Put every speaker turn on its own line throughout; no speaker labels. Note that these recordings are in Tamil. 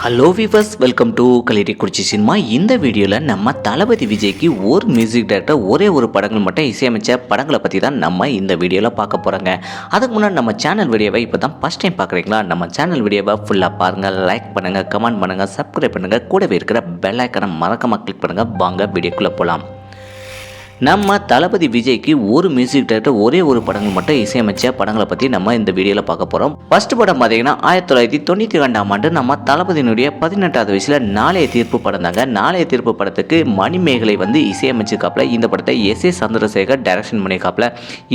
ஹலோ விவர்ஸ் வெல்கம் டு கலிரி குறிச்சி சினிமா இந்த வீடியோவில் நம்ம தளபதி விஜய்க்கு ஒரு மியூசிக் டைரக்டர் ஒரே ஒரு படங்கள் மட்டும் இசையமைச்ச படங்களை பற்றி தான் நம்ம இந்த வீடியோவில் பார்க்க போகிறோங்க அதுக்கு முன்னாடி நம்ம சேனல் வீடியோவை இப்போ தான் ஃபஸ்ட் டைம் பார்க்குறீங்களா? நம்ம சேனல் வீடியோவை ஃபுல்லாக பாருங்கள் லைக் பண்ணுங்கள் கமெண்ட் பண்ணுங்கள் சப்ஸ்கிரைப் பண்ணுங்கள் கூடவே இருக்கிற பெல் ஐக்கனை மறக்காமல் கிளிக் பண்ணுங்கள் வாங்க வீடியோக்குள்ளே போகலாம் நம்ம தளபதி விஜய்க்கு ஒரு மியூசிக் டைரக்டர் ஒரே ஒரு படங்கள் மட்டும் இசையமைச்ச படங்களை பற்றி நம்ம இந்த வீடியோவில் பார்க்க போகிறோம் ஃபர்ஸ்ட் படம் பார்த்தீங்கன்னா ஆயிரத்தி தொள்ளாயிரத்தி தொண்ணூற்றி ரெண்டாம் ஆண்டு நம்ம தளபதியினுடைய பதினெட்டாவது வயசில் நாளைய தீர்ப்பு படம் தாங்க. நாளைய தீர்ப்பு படத்துக்கு மணிமேகலை வந்து இசையமைச்சிருக்காப்புல. இந்த படத்தை எஸ் ஏ சந்திரசேகர் டைரக்ஷன் பண்ணியிருக்காப்புல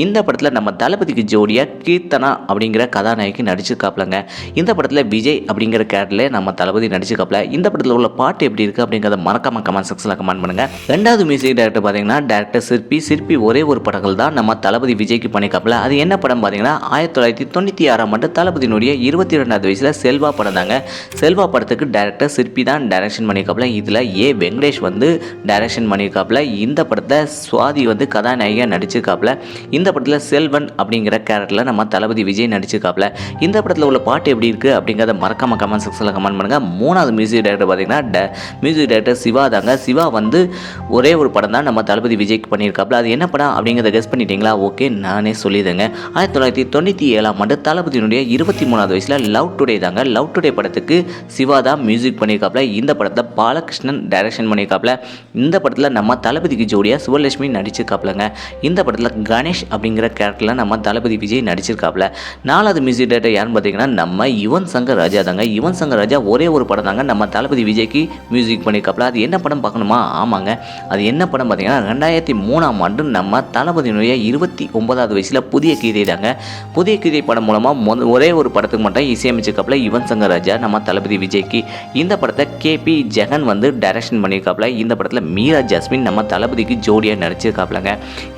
இந்த படத்தில் நம்ம தளபதிக்கு ஜோடியாக கீர்த்தனா அப்படிங்கிற கதாநாயகி நடிச்சிருக்காப்புலங்க. இந்த படத்தில் விஜய் அப்படிங்கிற கேரக்டரில் நம்ம தளபதி நடிச்சிருக்காப்புல. இந்த படத்தில் உள்ள பாட்டு எப்படி இருக்குது அப்படிங்கிறத மறக்காம கமெண்ட் செக்ஷனில் கமெண்ட் பண்ணுங்கள் ரெண்டாவது மியூசிக் டைரக்டர் பார்த்தீங்கன்னா டேரக்டர் சிற்பி சிற்பி ஒரே ஒரு படங்கள் தான் நம்ம தளபதி விஜய்க்கு பண்ணிக்காப்புல அது என்ன படம் பார்த்தீங்கன்னா ஆயிரத்தி தொள்ளாயிரத்தி தொண்ணூற்றி ஆறாம் ஆண்டு தளபதியினுடைய இருபத்தி ரெண்டாவது வயசில் செல்வா படம் தாங்க. செல்வா படத்துக்கு டேரக்டர் சிற்பி தான் டைரக்ஷன் பண்ணியிருக்காப்புல. இதில் ஏ. வெங்கடேஷ் வந்து டைரக்ஷன் பண்ணியிருக்காப்புல. இந்த படத்தை சுவாதி வந்து கதாநாயகியாக நடிச்சிருக்காப்புல. இந்த படத்தில் செல்வன் அப்படிங்கிற கேரக்டரில் நம்ம தளபதி விஜய் நடிச்சிருக்காப்புல. இந்த படத்தில் உள்ள பாட்டு எப்படி இருக்குது அப்படிங்கிறத மறக்காம கமெண்ட் செக்ஷனில் கமெண்ட் பண்ணுங்கள் மூணாவது மியூசிக் டைரக்டர் பார்த்தீங்கன்னா ட- மியூசிக் டைரக்டர் சிவா தாங்க. சிவா வந்து ஒரே ஒரு படம் தான் நம்ம தளபதி விஜய் விஜய்க்கு பண்ணியிருக்காப்புல அது என்ன படம் அப்படிங்கிறத கெஸ் பண்ணிட்டீங்களா? ஓகே நானே சொல்லிடுங்க ஆயிரத்தி தொள்ளாயிரத்தி தொண்ணூற்றி ஏழாம் ஆண்டு தளபதியினுடைய இருபத்தி மூணாவது வயசில் லவ் டுடே தாங்க. லவ் டுடே படத்துக்கு சிவா தான் மியூசிக் பண்ணியிருக்காப்புல இந்த படத்தை பாலகிருஷ்ணன் டைரக்ஷன் பண்ணியிருக்காப்புல இந்த படத்தில் நம்ம தளபதிக்கு ஜோடியாக சிவலட்சுமி நடிச்சிருக்காப்புலங்க இந்த படத்தில் கணேஷ் அப்படிங்கிற கேரக்டரில் நம்ம தளபதி விஜய் நடிச்சிருக்காப்புல நாலாவது மியூசிக் டேரக்டர் யாருன்னு பார்த்தீங்கன்னா நம்ம யுவன் சங்கர் ராஜா தாங்க. யுவன் சங்கர் ராஜா ஒரே ஒரு படம் தாங்க நம்ம தளபதி விஜய்க்கு மியூசிக் பண்ணியிருக்காப்புல அது என்ன படம் பார்க்கணுமா? ஆமாங்க. அது என்ன படம் பார்த்தீங்கன்னா ரெண்டாயிரத்தி மூணாம் ஆண்டு நம்ம தளபதியினுடைய இருபத்தி ஒன்பதாவது வயசில் புதிய கீதை தாங்க. புதிய கீதை படம் மூலமாக மொத ஒரே ஒரு படத்துக்கு மட்டும் இசையமைச்சிருக்காப்புல யுவன் சங்கர் ராஜா நம்ம தளபதி விஜய்க்கு. இந்த படத்தை கேபி ஜெகன் வந்து டைரக்ஷன் பண்ணியிருக்காப்புல. இந்த படத்தில் மீரா ஜாஸ்மின் நம்ம தளபதிக்கு ஜோடியாக நடிச்சிருக்காப்புலங்க.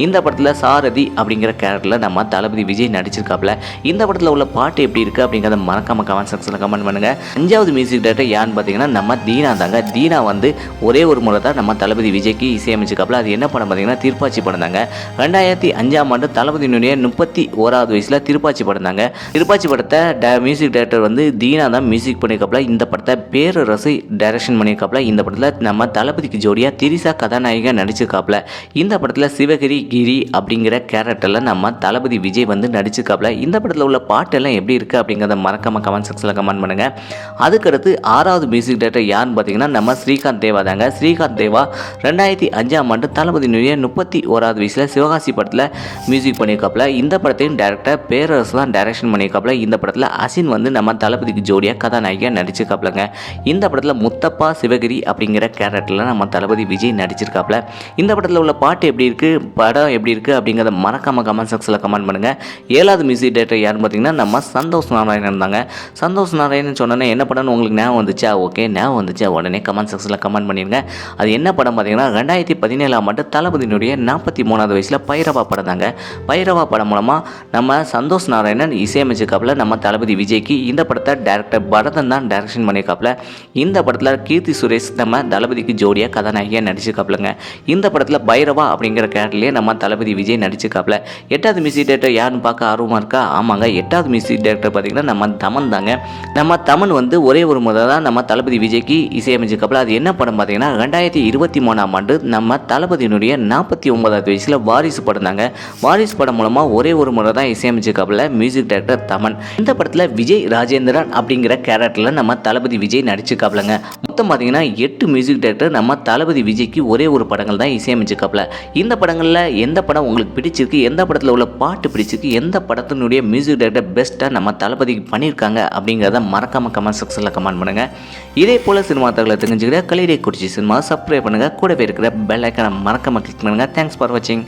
இந்த படத்தில் சாரதி அப்படிங்கிற கேரக்டரில் நம்ம தளபதி விஜய் நடிச்சிருக்காப்புல. இந்த படத்தில் உள்ள பாட்டு எப்படி இருக்குது அப்படிங்கிறத மறக்காம கமெண்ட் செக்ஷனில் கமெண்ட் பண்ணுங்கள் அஞ்சாவது மியூசிக் டேரக்டர் யாருன்னு பார்த்தீங்கன்னா நம்ம தீனா தாங்க. தீனா வந்து ஒரே ஒரு முறை தான் நம்ம தளபதி விஜய்க்கு இசையமைச்சிருக்காப்புல. அது என்ன படம் பார்த்தீங்கன்னா திருப்பாச்சி படம் தாங்க ரெண்டாயிரத்தி அஞ்சாம் ஆண்டு தளபதியினுடைய முப்பத்தி ஓராவது வயசில் திருப்பாச்சி படம் தாங்க திருப்பாச்சி படத்தை ட மியூசிக் டைரக்டர் வந்து தீனா தான் மியூசிக் பண்ணியிருக்காப்புல. இந்த படத்தை பேரரசு டைரக்ஷன் பண்ணியிருக்காப்புல. இந்த படத்தில் நம்ம தளபதிக்கு ஜோடியாக திரிசா கதாநாயகா நடிச்சிருக்காப்புல. இந்த படத்தில் சிவகிரி கிரி அப்படிங்கிற கேரக்டரில் நம்ம தளபதி விஜய் வந்து நடிச்சிருக்காப்புல. இந்த படத்தில் உள்ள பாட்டெல்லாம் எப்படி இருக்குது அப்படிங்கிறத மறக்காம கமெண்ட் செக்ஷனில் கமெண்ட் பண்ணுங்கள் அதுக்கடுத்து ஆறாவது மியூசிக் டைரக்டர் யாருன்னு பார்த்தீங்கன்னா நம்ம ஸ்ரீகாந்த் தேவா தாங்க. ஸ்ரீகாந்த் தேவா ரெண்டாயிரத்தி அஞ்சாம் ஆண்டு தளபதியினுடைய முப்பத்தி ஓராவது வயசில் சிவகாசி படத்தில் மியூசிக் பண்ணியிருக்காப்புல. இந்த படத்தையும் டேரக்டர் பேரரசு தான் டைரக்ஷன் பண்ணியிருக்காப்புல. இந்த படத்தில் அசின் வந்து நம்ம தளபதிக்கு ஜோடியாக கதாநாயகியாக நடிச்சிருக்காப்புலங்க. இந்த படத்தில் முத்தப்பா சிவகிரி அப்படிங்கிற கேரக்டரில் நம்ம தளபதி விஜய் நடிச்சிருக்காப்புல. இந்த படத்தில் உள்ள பாட்டு எப்படி இருக்குது படம் எப்படி இருக்குது அப்படிங்கிறத மறக்காமல் கமெண்ட் செக்ஸில் கமெண்ட் பண்ணுங்கள் ஏழாவது மியூசிக் டேரக்டர் யாருன்னு பார்த்தீங்கன்னா நம்ம சந்தோஷ் நாராயணன் தாங்க. சந்தோஷ் நாராயணன் சொன்னோன்னே என்ன படம்னு உங்களுக்கு ஞாபகம் வந்துச்சா? ஓகே ஞாபகம் வந்துச்சா? உடனே கமெண்ட் செக்ஷனில் கமெண்ட் பண்ணிடுங்க அது என்ன படம் பார்த்தீங்கன்னா ரெண்டாயிரத்தி பதினேழாம் ஆண்டு தளபதியினுடைய நாற்பத்தி மூணாவது வயசில் பைரவா படம் தாங்க. பைரவா படம் மூலமாக நம்ம சந்தோஷ் நாராயணன் இசையமைச்சிருக்காப்புல நம்ம தளபதி விஜய்க்கு இந்த படத்தை டேரக்டர் பரதன் தான் டைரக்ஷன் பண்ணியிருக்காப்புல இந்த படத்தில் கீர்த்தி சுரேஷ் நம்ம தளபதிக்கு ஜோடியாக கதாநாயகியாக நடிச்சிருக்காப்புலங்க. இந்த படத்தில் பைரவா அப்படிங்கிற கேரக்டர்லேயே நம்ம தளபதி விஜய் நடிச்சிருக்காப்புல. எட்டாவது மியூசிக் டேரக்டர் யாருன்னு பார்க்க ஆர்வமாக இருக்கா? ஆமாங்க எட்டாவது மியூசிக் டேரக்டர் பார்த்தீங்கன்னா நம்ம தமன் தாங்க. நம்ம தமன் வந்து ஒரே ஒரு முறை தான் நம்ம தளபதி விஜய்க்கு இசையமைச்சிருக்காப்புல. அது என்ன படம் பார்த்தீங்கன்னா ரெண்டாயிரத்தி இருபத்தி மூணாம் ஆண்டு நம்ம தளபதியினுடைய நாற்பத்தி ஒன்பதாவது வயசில் வாரிசு படம் தாங்க வாரிசு படம் மூலமாக ஒரே ஒரு முறை தான் இசையமைச்சிருக்காப்புல மியூசிக் டைரக்டர் தமன். இந்த படத்தில் விஜய் ராஜேந்திரன் அப்படிங்கிற கேரக்டரில் நம்ம தளபதி விஜய் நடிச்சிருக்காப்புலங்க. மொத்தம் பார்த்தீங்கன்னா எட்டு மியூசிக் டைரக்டர் நம்ம தளபதி விஜய்க்கு ஒரே ஒரு படங்கள் தான் இசையமைச்சிருக்காப்புல இந்த படங்களில் எந்த படம் உங்களுக்கு பிடிச்சிருக்கு எந்த படத்தில் உள்ள பாட்டு பிடிச்சிருக்கு எந்த படத்தினுடைய மியூசிக் டைரக்டர் பெஸ்ட்டாக நம்ம தளபதிக்கு பண்ணியிருக்காங்க அப்படிங்கிறத மறக்காம கமெண்ட் செக்ஷனில் கமெண்ட் பண்ணுங்கள் இதே போல் சினிமா தகவலை தெரிஞ்சுக்கிற கலிடே குறிச்சி சினிமா சப்ஸ்கிரைப் பண்ணுங்கள் கூடவே இருக்கிற பெல் ஐக்கனை மறக்காம கிளிக் பண்ணுங்கள் தேங்க்ஸ் ஃபார் வாட்சிங்